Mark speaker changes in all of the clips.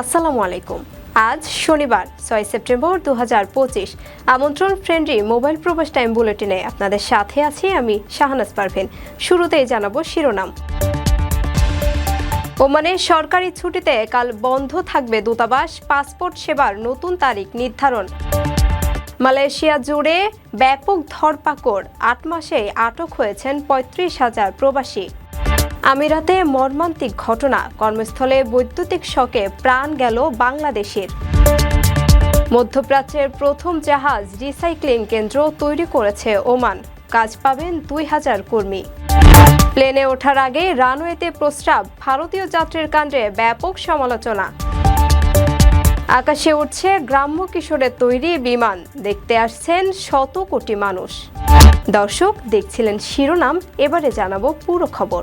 Speaker 1: আসসালামু আলাইকুম। আজ শনিবার, ছয় সেপ্টেম্বর দু আমন্ত্রণ ফ্রেন্ডলি মোবাইল প্রবাস টাইম বুলেটিনে আপনাদের সাথে আছি আমি শাহনাজ পারভিন। শুরুতেই জানাব শিরোনাম। ওমানে সরকারি ছুটিতে কাল বন্ধ থাকবে দূতাবাস, পাসপোর্ট সেবার নতুন তারিখ নির্ধারণ। মালয়েশিয়া জুড়ে ব্যাপক ধরপাকড়, আট মাসে আটক হয়েছেন পঁয়ত্রিশ হাজার প্রবাসী। আমিরাতে মর্মান্তিক ঘটনা। কর্মস্থলে বৈদ্যুতিক শকে প্রাণ গেল বাংলাদেশের। মধ্যপ্রাচ্যের প্রথম জাহাজ রিসাইক্লিং কেন্দ্র তৈরি করেছে ওমান। কাজ পাবেন দুই হাজার কর্মী। প্লেনে ওঠার আগে রানওয়েতে প্রস্রাব, ভারতীয় যাত্রীর কাণ্ডে ব্যাপক সমালোচনা। আকাশে উঠছে গ্রাম্য কিশোরের তৈরি বিমান, দেখতে আসছেন শত কোটি মানুষ। দর্শক, দেখছিলেন শিরোনাম, এবারে জানাব পুরো খবর।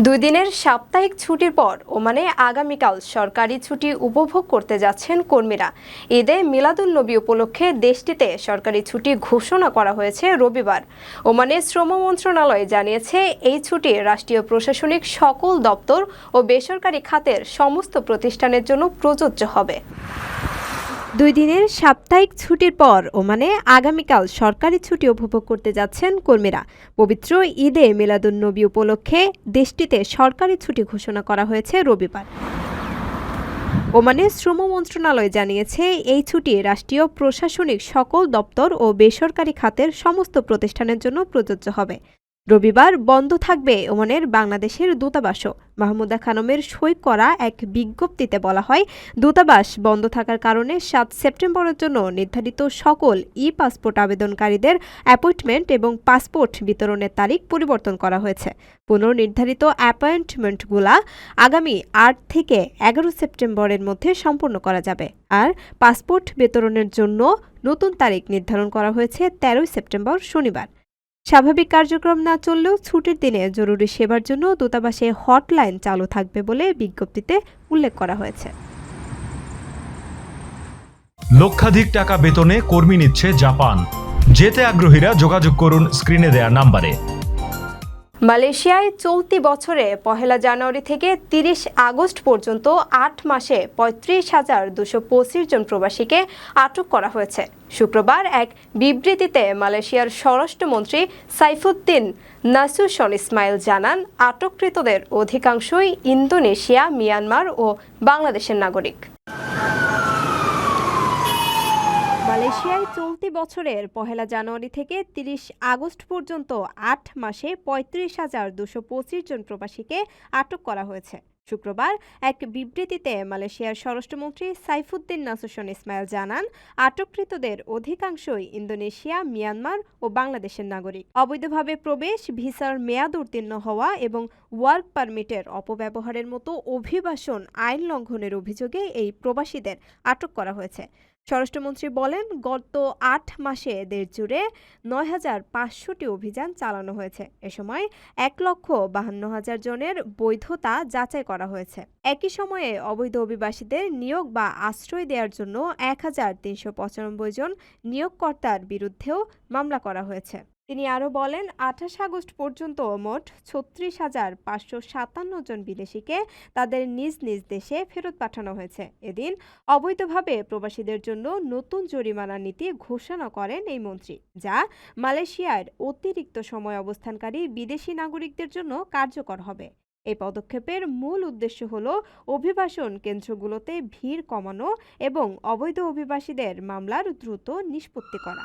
Speaker 1: দুই দিনের সাপ্তাহিক ছুটির পর ওমানে আগামীকাল সরকারি ছুটি উপভোগ করতে যাচ্ছেন কর্মীরা। ঈদে মিলাদুল নবী উপলক্ষে দেশটিতে সরকারি ছুটি ঘোষণা করা হয়েছে রবিবার। ওমানে শ্রম মন্ত্রণালয় জানিয়েছে, এই ছুটি রাষ্ট্রীয় প্রশাসনিক সকল দপ্তর ও বেসরকারি খাতের সমস্ত প্রতিষ্ঠানের জন্য প্রযোজ্য হবে। দুই দিনের সাপ্তাহিক ছুটির পর ওমানে আগামীকাল সরকারি ছুটি উপভোগ করতে যাচ্ছেন কর্মীরা। পবিত্র ঈদে মিলাদুন্নবী উপলক্ষে দেশটিতে সরকারি ছুটি ঘোষণা করা হয়েছে রবিবার। ওমানে শ্রম মন্ত্রণালয় জানিয়েছে, এই ছুটি রাষ্ট্রীয় প্রশাসনিক সকল দপ্তর ও বেসরকারি খাতের সমস্ত প্রতিষ্ঠানের জন্য প্রযোজ্য হবে। রবিবার বন্ধ থাকবে ওমানের বাংলাদেশের দূতাবাসও। মাহমুদা খানমের সই করা এক বিজ্ঞপ্তিতে বলা হয়, দূতাবাস বন্ধ থাকার কারণে সাত সেপ্টেম্বরের জন্য নির্ধারিত সকল ই পাসপোর্ট আবেদনকারীদের অ্যাপয়েন্টমেন্ট এবং পাসপোর্ট বিতরণের তারিখ পরিবর্তন করা হয়েছে। পুনর্নির্ধারিত অ্যাপয়েন্টমেন্টগুলা আগামী আট থেকে এগারো সেপ্টেম্বরের মধ্যে সম্পূর্ণ করা যাবে। আর পাসপোর্ট বিতরণের জন্য নতুন তারিখ নির্ধারণ করা হয়েছে তেরোই সেপ্টেম্বর, শনিবার। স্বাভাবিক কার্যক্রম না চললেও ছুটির দিনে জরুরি সেবার জন্য দূতাবাসে হটলাইন চালু থাকবে বলে বিজ্ঞপ্তিতে উল্লেখ করা হয়েছে।
Speaker 2: লক্ষাধিক টাকা বেতনে কর্মী নিচ্ছে জাপান। যেতে আগ্রহীরা যোগাযোগ করুন স্ক্রিনে দেয়া নাম্বারে।
Speaker 1: মালয়েশিয়ায় চলতি বছরে পহেলা জানুয়ারি থেকে তিরিশ আগস্ট পর্যন্ত আট মাসে পঁয়ত্রিশ হাজার দুশো পঁচিশ জন প্রবাসীকে আটক করা হয়েছে। শুক্রবার এক বিবৃতিতে মালয়েশিয়ার স্বরাষ্ট্রমন্ত্রী সাইফুদ্দিন নাসুসন ইসমাইল জানান, আটককৃতদের অধিকাংশই ইন্দোনেশিয়া, মিয়ানমার ও বাংলাদেশের নাগরিক। মালয়েশিয়ায় চলতি বছরের পহেলা জানুয়ারি থেকে তিরিশ আগস্ট পর্যন্ত আট মাসে পঁয়ত্রিশ হাজার দুশো পঁচিশ জন প্রবাসীকে আটক করা হয়েছে। শুক্রবার এক বিবৃতিতে মালয়েশিয়ার স্বরাষ্ট্রমন্ত্রী সাইফুদ্দিন নাসুসন ইসমাইল জানান, আটককৃতদের অধিকাংশই ইন্দোনেশিয়া, মিয়ানমার ও বাংলাদেশের নাগরিক। অবৈধভাবে প্রবেশ, ভিসার মেয়াদ উত্তীর্ণ হওয়া এবং ওয়ার্ক পারমিটের অপব্যবহারের মতো অভিবাসন আইন লঙ্ঘনের অভিযোগে এই প্রবাসীদের আটক করা হয়েছে। স্বরাষ্ট্রমন্ত্রী বলেন, গত আট মাসে দেশ জুড়ে নয় হাজার পাঁচশোটি অভিযান চালানো হয়েছে। এ সময় এক লক্ষ বাহান্ন হাজার জনের বৈধতা যাচাই করা হয়েছে। একই সময়ে অবৈধ অভিবাসীদের নিয়োগ বা আশ্রয় দেওয়ার জন্য এক হাজার তিনশো পঁচানব্বই জন নিয়োগকর্তার বিরুদ্ধেও মামলা করা হয়েছে। তিনি আরও বলেন, আঠাশ আগস্ট পর্যন্ত মোট ছত্রিশ হাজার পাঁচশো সাতান্ন জন বিদেশিকে তাদের নিজ নিজ দেশে ফেরত পাঠানো হয়েছে। এদিন অবৈধভাবে প্রবাসীদের জন্য নতুন জরিমানা নীতি ঘোষণা করেন এই মন্ত্রী, যা মালয়েশিয়ার অতিরিক্ত সময় অবস্থানকারী বিদেশি নাগরিকদের জন্য কার্যকর হবে। এই পদক্ষেপের মূল উদ্দেশ্য হল অভিবাসন কেন্দ্রগুলোতে ভিড় কমানো এবং অবৈধ অভিবাসীদের মামলার দ্রুত নিষ্পত্তি করা।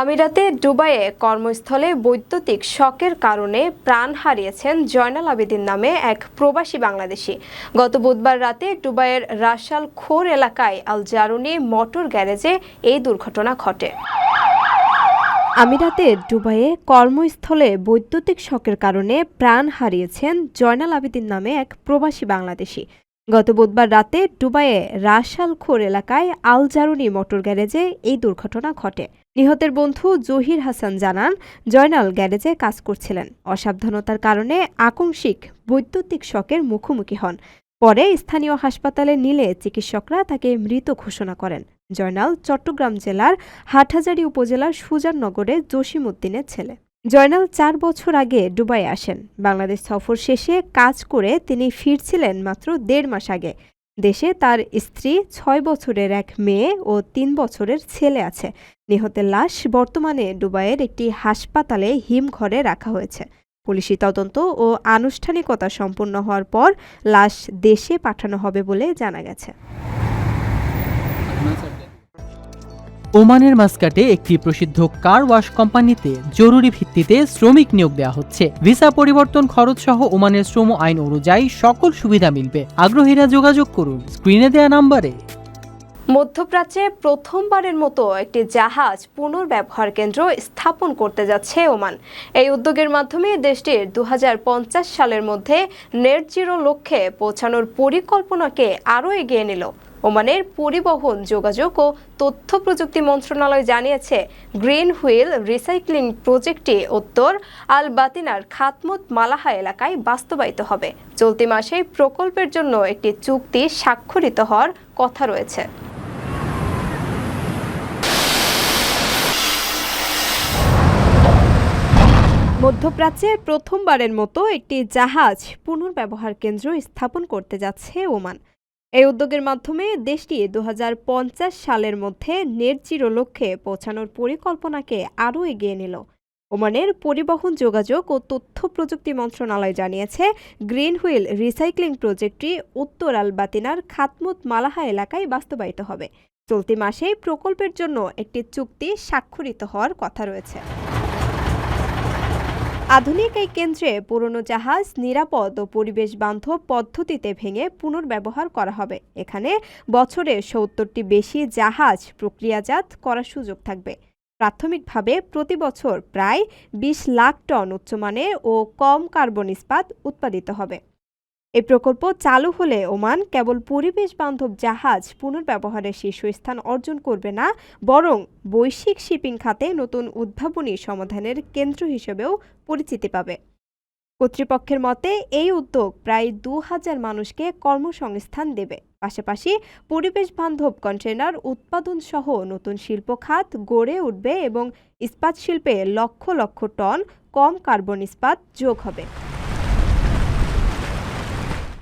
Speaker 1: আমিরাতে দুবাইয়ে কর্মস্থলে বৈদ্যুতিক শকের কারণে প্রাণ হারিয়েছেন জয়নাল আবেদিন নামে এক প্রবাসী বাংলাদেশি। গত বুধবার রাতে দুবাইয়ের রাশাল খোর এলাকায় আল জারুনি মোটর গ্যারেজে এই দুর্ঘটনা ঘটে। আমিরাতের দুবাইয়ে কর্মস্থলে বৈদ্যুতিক শকের কারণে প্রাণ হারিয়েছেন জয়নাল আবেদিন নামে এক প্রবাসী বাংলাদেশি। গত বুধবার রাতে দুবাইয়ে রাশালখোর এলাকায় আল জারুনি মোটর গ্যারেজে এই দুর্ঘটনা ঘটে। নিহতের বন্ধু জহির হাসান জানান, জয়নাল গ্যারেজে কাজ করছিলেন। অসাবধানতার কারণে আকস্মিক বৈদ্যুতিক শকের মুখোমুখি হন। পরে স্থানীয় হাসপাতালে নিলে চিকিৎসকরা তাকে মৃত ঘোষণা করেন। জয়নাল চট্টগ্রাম জেলার হাটহাজারী উপজেলার সুজাননগরে জসিম উদ্দিনের ছেলে। জয়নাল চার বছর আগে দুবাই আসেন। বাংলাদেশ সফর শেষে কাজ করে তিনি ফিরছিলেন মাত্র দেড় মাস আগে। দেশে তার স্ত্রী ছয় বছরের এক মেয়ে ও তিন বছরের ছেলে আছে। নিহতের লাশ বর্তমানে দুবাইয়ের একটি হাসপাতালে হিমঘরে রাখা হয়েছে। পুলিশি তদন্ত ও আনুষ্ঠানিকতা সম্পন্ন হওয়ার পর লাশ দেশে পাঠানো হবে বলে জানা গেছে।
Speaker 3: ওমানের মাস্কাটে একটি প্রসিদ্ধ কার ওয়াশ কোম্পানিতে জরুরি ভিত্তিতে শ্রমিক নিয়োগ দেওয়া হচ্ছে। ভিসা পরিবর্তন খরচ সহ ওমানের শ্রম আইন অনুযায়ী সকল সুবিধা মিলবে। আগ্রহীরা যোগাযোগ করুন। স্ক্রিনে দেওয়া নাম্বারে।
Speaker 1: মধ্যপ্রাচ্যে প্রথমবারের মতো একটি জাহাজ পুনর্ব্যবহার কেন্দ্র স্থাপন করতে যাচ্ছে ওমান। এই উদ্যোগের মাধ্যমে দেশটির দু হাজার পঞ্চাশ সালের মধ্যে নেট জিরো লক্ষ্যে পৌঁছানোর পরিকল্পনাকে আরও এগিয়ে নিল। ওমানের পরিবহন, যোগাযোগ ও তথ্য প্রযুক্তি মন্ত্রণালয় জানিয়েছে, গ্রিন হুইল রিসাইক্লিং প্রজেক্টটি উত্তর আল বাতিনার খাতমত মালাহা এলাকায় বাস্তবায়িত হবে। চলতি মাসে প্রকল্পের জন্য একটি চুক্তি স্বাক্ষরিত হওয়ার কথা রয়েছে। মধ্যপ্রাচ্যে প্রথমবারের মতো একটি জাহাজ পুনর্ব্যবহার কেন্দ্র স্থাপন করতে যাচ্ছে ওমান। এই উদ্যোগের মাধ্যমে দেশটি দু হাজার পঞ্চাশ সালের মধ্যে নেট লক্ষ্যে পৌঁছানোর পরিকল্পনাকে আরও এগিয়ে নিল। ওমানের পরিবহন যোগাযোগ ও তথ্য প্রযুক্তি মন্ত্রণালয় জানিয়েছে গ্রিন হুইল রিসাইক্লিং প্রজেক্টটি উত্তর আল বাতিনার খাতমুত মালাহা এলাকায় বাস্তবায়িত হবে। চলতি মাসেই প্রকল্পের জন্য একটি চুক্তি স্বাক্ষরিত হওয়ার কথা রয়েছে। আধুনিক এই কেন্দ্রে পুরনো জাহাজ, নিরাপদ ও পরিবেশ বান্ধব পদ্ধতিতে ভেঙে পুনর্ব্যবহার করা হবে। এখানে বছরে সত্তরটি বেশি জাহাজ প্রক্রিয়াজাত করার সুযোগ থাকবে। প্রাথমিকভাবে প্রতি বছর প্রায় বিশ লাখ টন উচ্চমানের ও কম কার্বন ইস্পাত উৎপাদিত হবে। এই প্রকল্প চালু হলে ওমান কেবল পরিবেশ বান্ধব জাহাজ পুনর্ব্যবহারের শীর্ষস্থান অর্জন করবে না, বরং বৈশ্বিক শিপিং খাতে নতুন উদ্ভাবনী সমাধানের কেন্দ্র হিসেবেও পরিচিতি পাবে। কর্তৃপক্ষের মতে, এই উদ্যোগ প্রায় দু হাজার মানুষকে কর্মসংস্থান দেবে। পাশাপাশি পরিবেশ বান্ধব কন্টেনার উৎপাদন সহ নতুন শিল্প খাত গড়ে উঠবে এবং ইস্পাত শিল্পে লক্ষ লক্ষ টন কম কার্বন ইস্পাত যোগ হবে।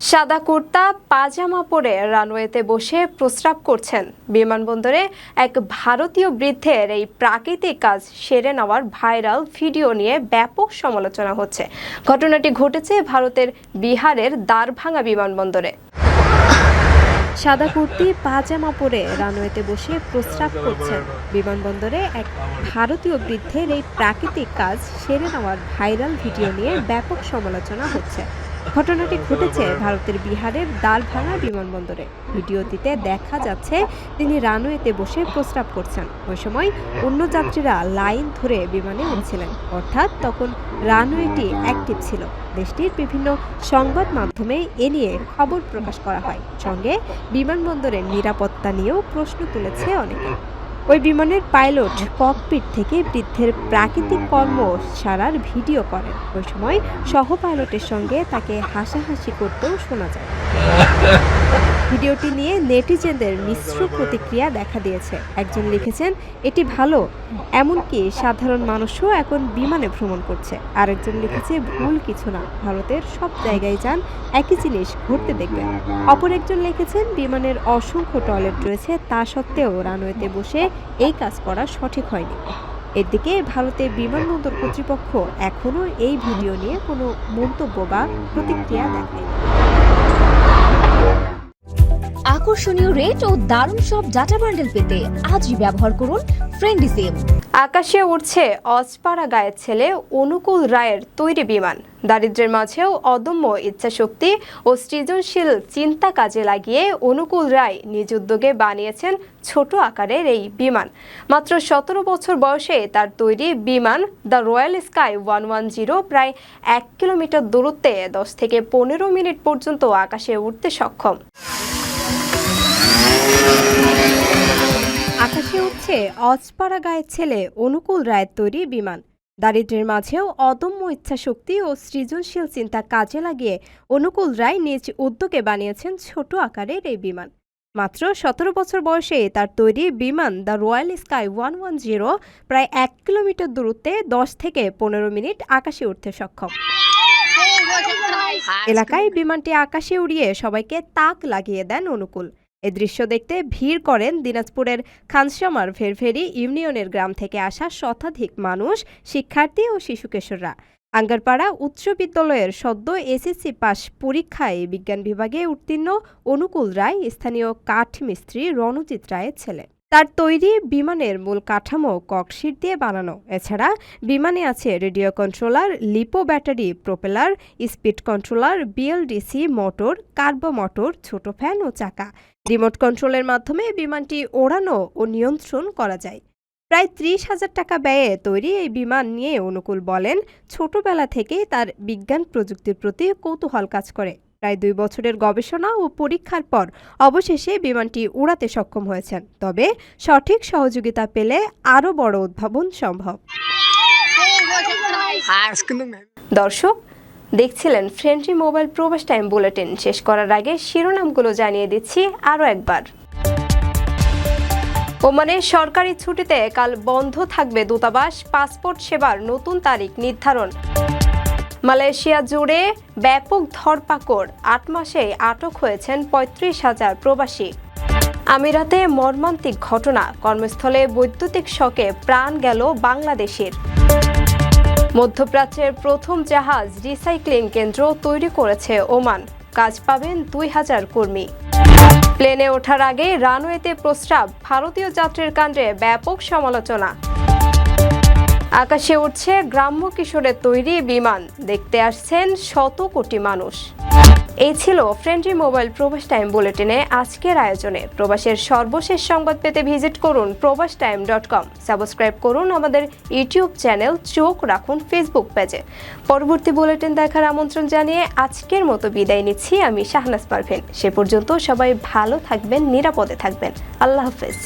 Speaker 1: সাদা কুর্তা, পাজামা পরে রানওয়েতে বসে প্রস্রাব করছেন। বিমানবন্দরে এক ভারতীয় বৃদ্ধের এই প্রাকৃতিক কাজ সেরে নেওয়ার ভাইরাল ভিডিও নিয়ে ব্যাপক সমালোচনা হচ্ছে। ঘটনাটি ঘটেছে ভারতের বিহারের দ্বারভাঙা বিমানবন্দরে। সাদা কুর্তি, পাজামা পরে রানওয়েতে বসে প্রস্রাব করছেন। বিমানবন্দরে এক ভারতীয় বৃদ্ধের এই প্রাকৃতিক কাজ সেরে নেওয়ার ভাইরাল ভিডিও নিয়ে ব্যাপক সমালোচনা হচ্ছে। ঘটনাটি ঘটেছে ভারতের বিহারের দালভাঙা বিমানবন্দরে। ভিডিওটিতে দেখা যাচ্ছে, তিনি রানওয়েতে বসে প্রস্রাব করছেন। ওই সময় অন্য যাত্রীরা লাইন ধরে বিমানে উঠছিলেন। অর্থাৎ তখন রানওয়েটি অ্যাক্টিভ ছিল। দেশটির বিভিন্ন সংবাদ মাধ্যমে এ নিয়ে খবর প্রকাশ করা হয়। সঙ্গে বিমানবন্দরের নিরাপত্তা নিয়েও প্রশ্ন তুলেছে অনেকে। ওই বিমানের পাইলট ককপিট থেকে বৃদ্ধের প্রাকৃতিক কর্ম সারার ভিডিও করেন। ওই সময় সহ পাইলটের সঙ্গে তাকে হাসাহাসি করতেও শোনা যায়। ভিডিওটি নিয়ে নেটিজেনদের মিশ্র প্রতিক্রিয়া দেখা দিয়েছে। একজন লিখেছেন, এটি ভালো, এমনকি সাধারণ মানুষও এখন বিমানে ভ্রমণ করছে। আরেকজন লিখেছে, ভুল কিছু না, ভারতের সব জায়গায় যান, একই জিনিস ঘুরতে দেখবেন। অপর একজন লিখেছেন, বিমানের অসংখ্য টয়লেট রয়েছে, তা সত্ত্বেও রানওয়েতে বসে এই কাজ করা সঠিক হয়নি। এদিকে ভারতের বিমানবন্দর কর্তৃপক্ষ এখনও এই ভিডিও নিয়ে কোনো মন্তব্য বা প্রতিক্রিয়া দেখায়নি।
Speaker 4: আকর্ষণীয় রেট ও দারুণ সব ডাটা বান্ডেল পেতে আজই ব্যবহার করুন ফ্রেন্ডি সিম
Speaker 1: আকাশে উঠছে অজপাড়া গায়ের ছেলে অনুকূল রায়ের তৈরি বিমান। দারিদ্র্যের মাঝেও অদম্য ইচ্ছাশক্তি ও সৃজনশীল চিন্তা কাজে লাগিয়ে অনুকূল রায় নিজ উদ্যোগে বানিয়েছেন ছোট আকারের এই বিমান। মাত্র সতেরো বছর বয়সে তার তৈরি বিমান the Royal Sky one one zero প্রায় এক কিলোমিটার দূরত্বে দশ থেকে পনেরো মিনিট পর্যন্ত আকাশে উঠতে সক্ষম। আকাশে উঠছে অজপাড়া গায়ের ছেলে অনুকূল রায়ের তৈরি বিমান। দারিদ্র্যের মাঝেও অদম্য ইচ্ছাশক্তি ও সৃজনশীল চিন্তা কাজে লাগিয়ে অনুকূল রায় নিজ উদ্যোগে বানিয়েছেন ছোট আকারের এই বিমান। মাত্র সতেরো বছর বয়সে তার তৈরি বিমান the Royal Sky one one zero প্রায় এক কিলোমিটার দূরত্বে দশ থেকে পনেরো মিনিট আকাশে উঠতে সক্ষম। এলাকায় বিমানটি আকাশে উড়িয়ে সবাইকে তাক লাগিয়ে দেন অনুকূল। এ দৃশ্য দেখতে ভিড় করেন দিনাজপুরের খানসামার ভেরভেরি ইউনিয়নের গ্রাম থেকে আসা শতাধিক মানুষ, শিক্ষার্থী ও শিশু কিশোররা। আঙ্গারপাড়া উচ্চ বিদ্যালয়ের সদ্য এসএসসি পাস পরীক্ষায় বিজ্ঞান বিভাগে উত্তীর্ণ অনুকূল রায়, স্থানীয় কাঠ মিস্ত্রি রণজিৎ রায়ের ছেলে। তার তৈরি বিমানের মূল কাঠামো ককশিট দিয়ে বানানো। এছাড়া বিমানে আছে radio controller, lipo battery propeller, speed controller, BLDC motor, কার্বো motor, ছোট ফ্যান ও চাকা। রিমোট কন্ট্রোলের মাধ্যমে বিমানটি ওড়ানো ও নিয়ন্ত্রণ করা যায়। প্রায় ত্রিশ হাজার টাকা ব্যয়ে তৈরি এই বিমান নিয়ে অনুকূল বলেন, ছোটবেলা থেকেই তার বিজ্ঞান প্রযুক্তির প্রতি কৌতূহল কাজ করে। প্রায় দুই বছরের গবেষণা ও পরীক্ষার পর অবশেষে বিমানটি উড়াতে সক্ষম হয়েছেন। তবে সঠিক সহযোগিতা পেলে আরও বড় উদ্ভাবন সম্ভব। দর্শক, দেখছিলেন ফ্রেন্ডলি মোবাইল প্রবেশ টাইম বুলেটিন। শেষ করার আগে শিরোনামগুলো জানিয়ে দিচ্ছি আরও একবার। ওমানের সরকারি ছুটিতে কাল বন্ধ থাকবে দূতাবাস। পাসপোর্ট সেবার নতুন তারিখ নির্ধারণ। মালয়েশিয়া জুড়ে ব্যাপক ধরপাকড়। আট মাসে আটক হয়েছেন পঁয়ত্রিশ হাজার প্রবাসী। আমিরাতে মর্মান্তিক ঘটনা। কর্মস্থলে বৈদ্যুতিক শকে প্রাণ গেল বাংলাদেশের। মধ্যপ্রাচ্যের প্রথম জাহাজ রিসাইক্লিং কেন্দ্র তৈরি করেছে ওমান। কাজ পাবেন দুই হাজার কর্মী। প্লেনে ওঠার আগে রানওয়েতে প্রস্রাব। ভারতীয় যাত্রীর কাণ্ডে ব্যাপক সমালোচনা। আকাশে উঠছে গ্রাম্য কিশোরের তৈরি বিমান। দেখতে আসছেন শত কোটি মানুষ। এই ছিল ফ্রেন্ডলি মোবাইল প্রবাস টাইম বুলেটিনে আজকের আয়োজনে। প্রবাসের সর্বশেষ সংবাদ পেতে ভিজিট করুন প্রবাস টাইম ডট কম। সাবস্ক্রাইব করুন আমাদের ইউটিউব চ্যানেল চোখ রাখুন ফেসবুক পেজে। পরবর্তী বুলেটিন দেখার আমন্ত্রণ জানিয়ে আজকের মতো বিদায় নিচ্ছি আমি শাহনাজ পারভিন। সে পর্যন্ত সবাই ভালো থাকবেন, নিরাপদে থাকবেন। আল্লাহ হাফেজ।